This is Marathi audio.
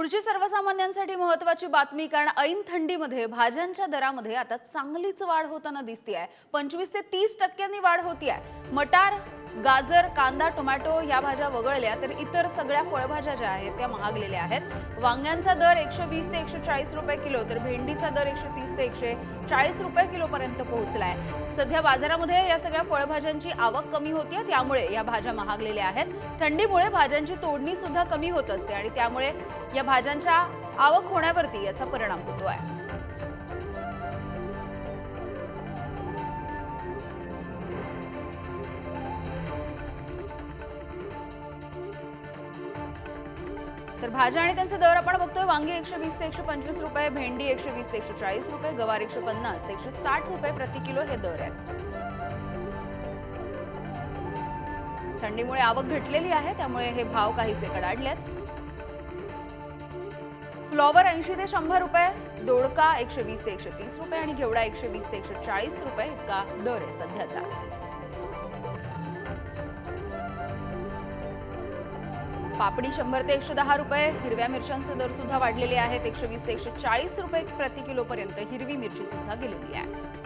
पुढची सर्वसामान्यांसाठी महत्वाची बातमी कारण ऐन थंडीमध्ये भाज्यांच्या दरामध्ये आता चांगलीच वाढ होताना दिसते आहे पंचवीस ते तीस टक्क्यांनी वाढ होती आहे मटार गाजर कांदा टोमॅटो या भाज्या वगळल्या तर इतर सगळ्या फळभाज्या ज्या आहेत त्या महागलेल्या आहेत. वांग्यांचा दर एकशे वीस ते एकशे चाळीस रुपये किलो तर भेंडीचा दर एकशे तीस ते एकशे चाळीस रुपये किलोपर्यंत पोहोचला आहे सध्या बाजारामध्ये या सगळ्या फळभाज्यांची आवक कमी होती त्यामुळे या भाज्या महागलेल्या आहेत. थंडीमुळे भाज्यांची तोडणी सुद्धा कमी होत असते आणि त्यामुळे या भाज्यांच्या आवक होण्यावरती याचा परिणाम होतो आहे तर भाज्या आणि त्यांचे दर आपण बघतोय. वांगी एकशे वीस ते एकशे पंचवीस रुपये भेंडी एकशे वीस ते एकशे चाळीस रुपये गवार एकशे पन्नास ते एकशे साठ रुपये प्रति किलो हे दर आहेत. थंडीमुळे आवक घटलेली आहे त्यामुळे हे भाव काहीसे कडाडलेत. फ्लॉवर ऐंशी ते शंभर रुपये दोडका एकशे वीस ते एकशे तीस रुपये आणि घेवडा एकशे वीस ते एकशे चाळीस रुपये इतका दर आहे सध्याचा. पापडी शंभर ते एकशे दहा रुपये हिरव्या मिरच्यांचे दर सुद्धा वाढलेले आहेत. एकशे वीस ते एकशे चाळीस रुपये प्रति किलोपर्यंत हिरवी मिरची सुद्धा गेलेली आहे.